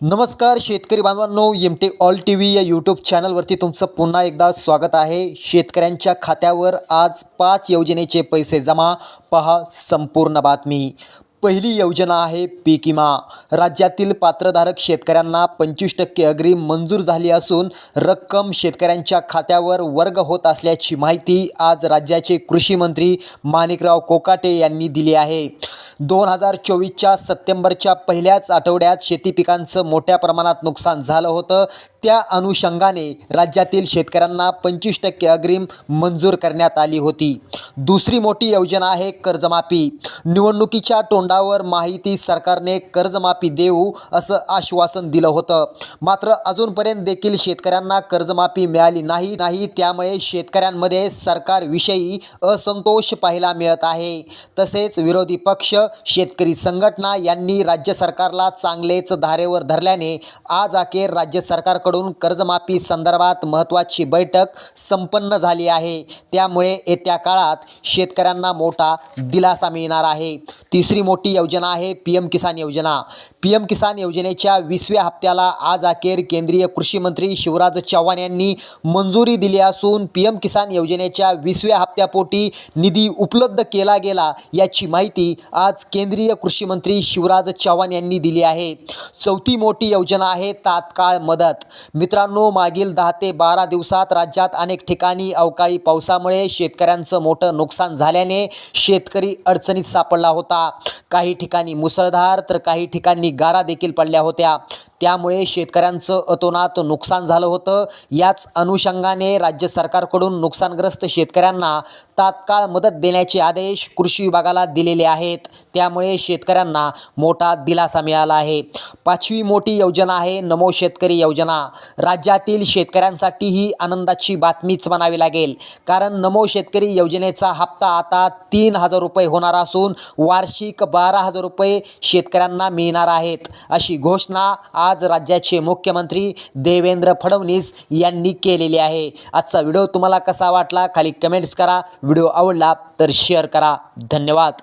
नमस्कार शेतकरी बांधवांनो एम ऑल टी व्ही या यूट्यूब चॅनलवरती तुमचं पुन्हा एकदा स्वागत आहे. शेतकऱ्यांच्या खात्यावर आज पाच योजनेचे पैसे जमा. पहा संपूर्ण बातमी. पहिली योजना आहे पीक विमा. राज्यातील पात्रधारक शेतकऱ्यांना पंचवीस टक्के अग्रिम मंजूर झाली असून रक्कम शेतकऱ्यांच्या खात्यावर वर्ग होत असल्याची माहिती आज राज्याचे कृषी मंत्री माणिकराव कोकाटे यांनी दिली आहे. दोन हजार चोवीसच्या सप्टेंबरच्या पहिल्याच आठवड्यात शेती पिकांचं मोठ्या प्रमाणात नुकसान झालं होतं. त्या अनुषंगाने राज्यातील शेतकऱ्यांना पंचवीस टक्के अग्रिम मंजूर करण्यात आली होती. दुसरी मोठी योजना आहे कर्जमाफी. निवडणुकीच्या तोंडावर माहिती सरकारने कर्जमाफी देऊ असं आश्वासन दिलं होतं. मात्र अजूनपर्यंत देखील शेतकऱ्यांना कर्जमाफी मिळाली नाही नाही त्यामुळे शेतकऱ्यांमध्ये सरकारविषयी असंतोष पाहायला मिळत आहे. तसेच विरोधी पक्ष शेतकरी संघटना यांनी राज्य सरकारला चांगलेच धारेवर धरल्याने आज अखेर राज्य सरकारकडून कर्जमाफी संदर्भात महत्त्वाची बैठक संपन्न झाली आहे. त्यामुळे येत्या काळात शेतकऱ्यांना मोठा दिलासा मिळणार आहे. तिसरी मोठी योजना आहे पी एम किसान योजना. पी एम किसान योजनेच्या वीसव्या हप्त्याला आज अखेर केंद्रीय कृषी मंत्री शिवराज चव्हाण यांनी मंजुरी दिली असून पी एम किसान योजनेच्या वीसव्या हप्त्यापोटी निधी उपलब्ध केला गेला याची माहिती आज केंद्रीय कृषी मंत्री शिवराज चव्हाण यांनी दिली आहे. चौथी मोठी योजना आहे तात्काळ मदत. मित्रांनो मागील दहा ते बारा दिवसात राज्यात अनेक ठिकाणी अवकाळी पावसामुळे शेतकऱ्यांचं मोठं नुकसान झाल्याने शेतकरी अडचणीत सापडला होता. होता काही ठिकाणी मुसळधार तर काही ठिकाणी गारा देखील पडल्या होत्या. त्यामुळे शेतकऱ्यांचं अतोनात नुकसान झालं होतं. याच अनुषंगाने राज्य सरकारकडून नुकसानग्रस्त शेतकऱ्यांना तात्काळ मदत देण्याचे आदेश कृषी विभागाला दिलेले आहेत. त्यामुळे शेतकऱ्यांना मोठा दिलासा मिळाला आहे. पाचवी मोठी योजना आहे नमो शेतकरी योजना. राज्यातील शेतकऱ्यांसाठी ही आनंदाची बातमीच म्हणावी लागेल. कारण नमो शेतकरी योजनेचा हप्ता आता तीन हजार रुपये होणार असून वार्षिक बारा हजार रुपये शेतकऱ्यांना मिळणार आहेत. अशी घोषणा आज राज्याचे मुख्यमंत्री देवेंद्र फडणवीस यांनी केलेली आहे. आजचा व्हिडिओ तुम्हाला कसा वाटला? खाली कमेंट्स करा. व्हिडिओ आवडला तर शेअर करा. धन्यवाद.